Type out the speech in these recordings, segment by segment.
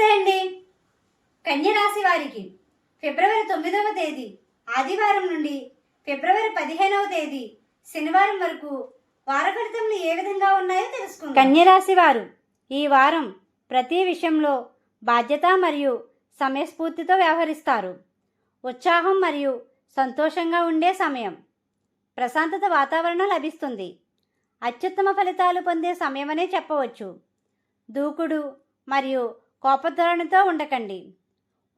నమస్తే అండి. కన్యరాశి వారికి ఫిబ్రవరి తొమ్మిదవ తేదీ ఆదివారం నుండి ఫిబ్రవరి పదిహేనవ తేదీ శనివారం వరకు వార ఫలితములు ఏ విధంగా ఉన్నాయో తెలుసుకుందాం. కన్యరాశి వారు ఈ వారం ప్రతి విషయంలో బాధ్యత మరియు సమయస్ఫూర్తితో వ్యవహరిస్తారు. ఉత్సాహం మరియు సంతోషంగా ఉండే సమయం. ప్రశాంతత వాతావరణం లభిస్తుంది. అత్యుత్తమ ఫలితాలు పొందే సమయమనే చెప్పవచ్చు. దూకుడు మరియు కోపధోరణితో ఉండకండి.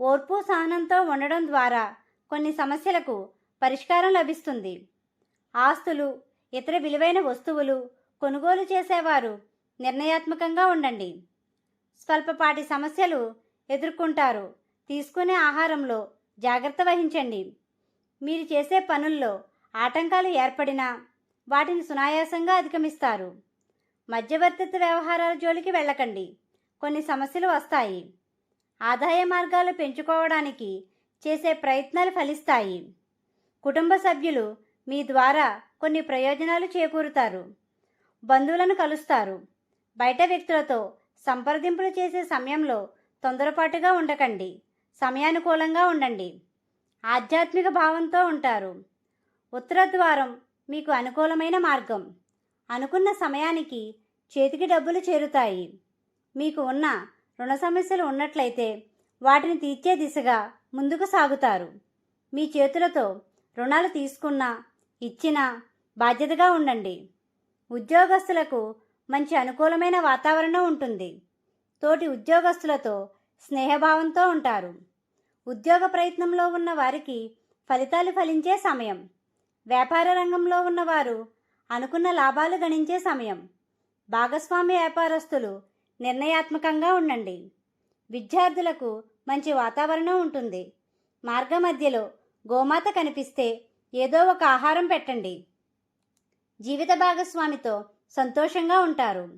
ఓర్పు సహనంతో ఉండడం ద్వారా కొన్ని సమస్యలకు పరిష్కారం లభిస్తుంది. ఆస్తులు ఇతర విలువైన వస్తువులు కొనుగోలు చేసేవారు నిర్ణయాత్మకంగా ఉండండి. స్వల్పపాటి సమస్యలు ఎదుర్కొంటారు. తీసుకునే ఆహారంలో జాగ్రత్త వహించండి. మీరు చేసే పనుల్లో ఆటంకాలు ఏర్పడినా వాటిని సునాయాసంగా అధిగమిస్తారు. మధ్యవర్తిత్వ వ్యవహారాల జోలికి వెళ్ళకండి. కొన్ని సమస్యలు వస్తాయి. ఆదాయ మార్గాలు పెంచుకోవడానికి చేసే ప్రయత్నాలు ఫలిస్తాయి. కుటుంబ సభ్యులు మీ ద్వారా కొన్ని ప్రయోజనాలు చేకూరుతారు. బంధువులను కలుస్తారు. బయట వ్యక్తులతో సంప్రదింపులు చేసే సమయంలో తొందరపాటుగా ఉండకండి. సమయానుకూలంగా ఉండండి. ఆధ్యాత్మిక భావంతో ఉంటారు. ఉత్తర ద్వారం మీకు అనుకూలమైన మార్గం. అనుకున్న సమయానికి చేతికి డబ్బులు చేరుతాయి. మీకు ఉన్న రుణ సమస్యలు ఉన్నట్లయితే వాటిని తీర్చే దిశగా ముందుకు సాగుతారు. మీ చేతులతో రుణాలు తీసుకున్నా ఇచ్చినా బాధ్యతగా ఉండండి. ఉద్యోగస్తులకు మంచి అనుకూలమైన వాతావరణం ఉంటుంది. తోటి ఉద్యోగస్తులతో స్నేహభావంతో ఉంటారు. ఉద్యోగ ప్రయత్నంలో ఉన్న వారికి ఫలితాలు ఫలించే సమయం. వ్యాపార రంగంలో ఉన్నవారు అనుకున్న లాభాలు గణించే సమయం. భాగస్వామి వ్యాపారస్తులు నిర్ణయాత్మకంగా ఉండండి. విద్యార్థులకు మంచి వాతావరణం ఉంటుంది. మార్గ మధ్యలో గోమాత కనిపిస్తే ఏదో ఒక ఆహారం పెట్టండి. జీవిత భాగస్వామితో సంతోషంగా ఉంటారు.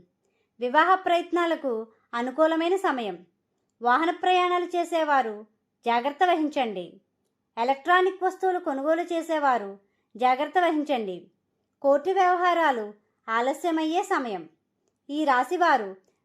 వివాహ ప్రయత్నాలకు అనుకూలమైన సమయం. వాహన ప్రయాణాలు చేసేవారు జాగ్రత్త వహించండి. ఎలక్ట్రానిక్ వస్తువులు కొనుగోలు చేసేవారు జాగ్రత్త వహించండి. కోర్టు వ్యవహారాలు ఆలస్యమయ్యే సమయం. ఈ రాశివారు